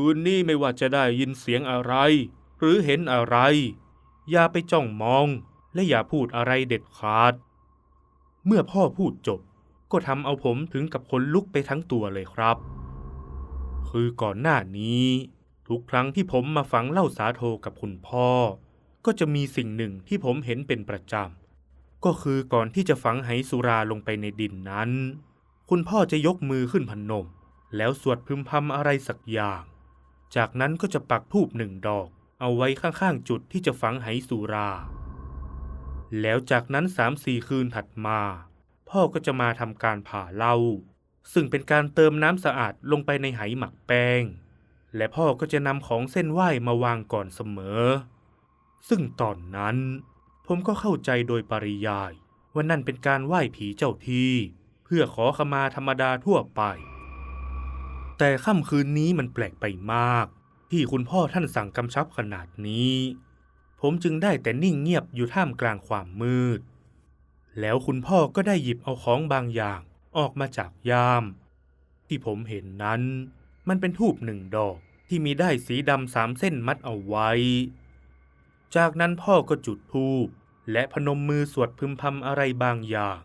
คืนนี้ไม่ว่าจะได้ยินเสียงอะไร หรือเห็นอะไร อย่าไปจ้องมองและอย่าพูดอะไรเด็ดขาด เมื่อพ่อพูดจบ ก็ทำเอาผมถึงกับขนลุกไปทั้งตัวเลยครับ คือก่อนหน้านี้ ทุกครั้งที่ผมมาฟังเล่าสาโทกับคุณพ่อ ก็จะมีสิ่งหนึ่งที่ผมเห็นเป็นประจำ ก็คือก่อนที่จะฝังไหสุราลงไปในดินนั้น คุณพ่อจะยกมือขึ้นพนม แล้วสวดพึมพำอะไรสักอย่าง จากนั้นก็จะปักธูปหนึ่งดอก เอาไว้ข้างๆจุดที่จะฝังไหสุรา แล้วจากนั้นสามสี่คืนถัดมา พ่อก็จะมาทำการผ่าเหล้าซึ่งเป็นการเติมน้ำสะอาดลงไปในไหหมักแป้ง และพ่อก็จะนำของเส้นไหว้มาวางก่อนเสมอ ซึ่งตอนนั้น ผมก็เข้าใจโดยปริยายว่านั่นเป็นการไหว้ผีเจ้าที่ เพื่อขอขมาธรรมดาทั่วไป แต่ค่ำคืนนี้มันแปลกไปมาก ที่คุณพ่อท่านสั่งกำชับขนาดนี้ ผมจึงได้แต่นิ่งเงียบอยู่ท่ามกลางความมืด แล้วคุณพ่อก็ได้หยิบเอาของบางอย่างออกมาจากยาม ที่ผมเห็นนั้น มันเป็นทูบหนึ่งดอกที่มีได้ายสีดำสามเส้นมัดเอาไว้ จากนั้นพ่อก็จุดธูปและพนมมือสวดพึมพำอะไรบางอย่าง